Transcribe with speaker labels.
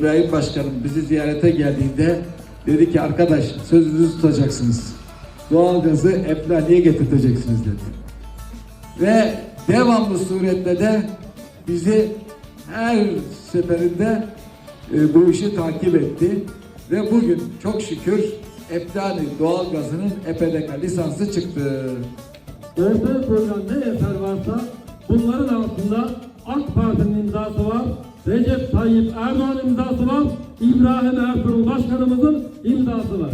Speaker 1: İbrahim Başkanım bizi ziyarete geldiğinde dedi ki arkadaş sözünüzü tutacaksınız. Doğalgazı Eflani'ye getirteceksiniz dedi. Ve devamlı surette de bizi her seferinde e, bu işi takip etti. Ve bugün çok şükür Eflani doğalgazının EPDK lisansı çıktı.
Speaker 2: Ortaya koyulan ne eser varsa bunların altında AK Parti'nin imzası var, Recep Tayyip Erdoğan imzası var, İbrahim Ertuğrul Başkanımızın imzası var.